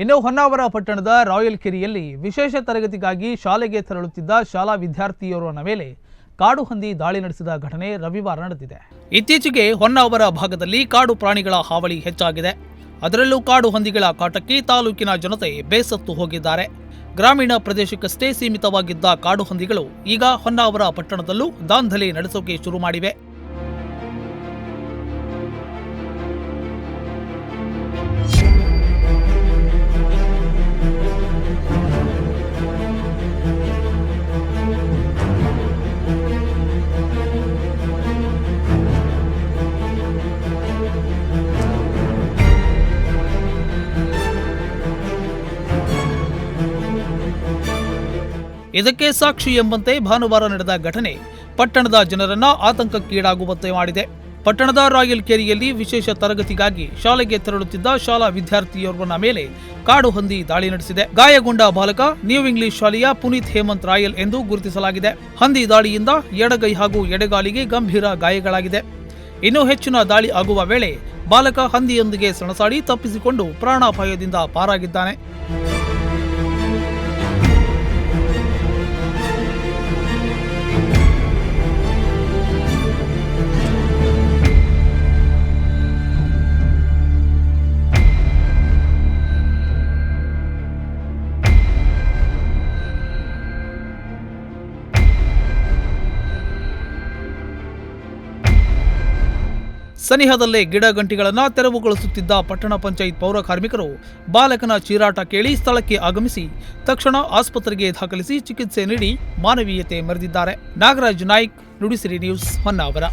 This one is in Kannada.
ಇನ್ನು ಹೊನ್ನಾವರ ಪಟ್ಟಣದ ರಾಯಲ್ ಕೆರಿಯಲ್ಲಿ ವಿಶೇಷ ತರಗತಿಗಾಗಿ ಶಾಲೆಗೆ ತೆರಳುತ್ತಿದ್ದ ಶಾಲಾ ವಿದ್ಯಾರ್ಥಿಯೋರ್ವನ ಮೇಲೆ ಕಾಡು ಹಂದಿ ದಾಳಿ ನಡೆಸಿದ ಘಟನೆ ರವಿವಾರ ನಡೆದಿದೆ. ಇತ್ತೀಚೆಗೆ ಹೊನ್ನಾವರ ಭಾಗದಲ್ಲಿ ಕಾಡು ಪ್ರಾಣಿಗಳ ಹಾವಳಿ ಹೆಚ್ಚಾಗಿದೆ. ಅದರಲ್ಲೂ ಕಾಡು ಹಂದಿಗಳ ಕಾಟಕ್ಕೆ ತಾಲೂಕಿನ ಜನತೆ ಬೇಸತ್ತು ಹೋಗಿದ್ದಾರೆ. ಗ್ರಾಮೀಣ ಪ್ರದೇಶಕ್ಕಷ್ಟೇ ಸೀಮಿತವಾಗಿದ್ದ ಕಾಡು ಹಂದಿಗಳು ಈಗ ಹೊನ್ನಾವರ ಪಟ್ಟಣದಲ್ಲೂ ದಾಂಧಲೆ ನಡೆಸೋಕೆ ಶುರು ಮಾಡಿವೆ. ಇದಕ್ಕೆ ಸಾಕ್ಷಿ ಎಂಬಂತೆ ಭಾನುವಾರ ನಡೆದ ಘಟನೆ ಪಟ್ಟಣದ ಜನರನ್ನ ಆತಂಕಕ್ಕೀಡಾಗುವಂತೆ ಮಾಡಿದೆ. ಪಟ್ಟಣದ ರಾಯಲ್ ಕೇರಿಯಲ್ಲಿ ವಿಶೇಷ ತರಗತಿಗಾಗಿ ಶಾಲೆಗೆ ತೆರಳುತ್ತಿದ್ದ ಶಾಲಾ ವಿದ್ಯಾರ್ಥಿಯೋರ್ವನ ಮೇಲೆ ಕಾಡು ಹಂದಿ ದಾಳಿ ನಡೆಸಿದೆ. ಗಾಯಗೊಂಡ ಬಾಲಕ, ನ್ಯೂ ಇಂಗ್ಲಿಷ್ ಶಾಲೆಯ ಪುನೀತ್ ಹೇಮಂತ್ ರಾಯಲ್ ಎಂದು ಗುರುತಿಸಲಾಗಿದೆ. ಹಂದಿ ದಾಳಿಯಿಂದ ಎಡಗೈ ಹಾಗೂ ಎಡಗಾಲಿಗೆ ಗಂಭೀರ ಗಾಯಗಳಾಗಿದೆ. ಇನ್ನೂ ಹೆಚ್ಚಿನ ದಾಳಿ ಆಗುವ ವೇಳೆ ಬಾಲಕ ಹಂದಿಯೊಂದಿಗೆ ಸಣಸಾಡಿ ತಪ್ಪಿಸಿಕೊಂಡು ಪ್ರಾಣಾಪಾಯದಿಂದ ಪಾರಾಗಿದ್ದಾನೆ. ಸನಿಹದಲ್ಲೇ ಗಿಡ ಗಂಟಿಗಳನ್ನು ತೆರವುಗೊಳಿಸುತ್ತಿದ್ದ ಪಟ್ಟಣ ಪಂಚಾಯತ್ ಪೌರ ಕಾರ್ಮಿಕರು ಬಾಲಕನ ಚೀರಾಟ ಕೇಳಿ ಸ್ಥಳಕ್ಕೆ ಆಗಮಿಸಿ ತಕ್ಷಣ ಆಸ್ಪತ್ರೆಗೆ ದಾಖಲಿಸಿ ಚಿಕಿತ್ಸೆ ನೀಡಿ ಮಾನವೀಯತೆ ಮೆರೆದಿದ್ದಾರೆ. ನಾಗರಾಜ್ ನಾಯ್ಕ್, ನುಡಿಸಿರಿ ನ್ಯೂಸ್ ಹೊನ್ನಾವರ.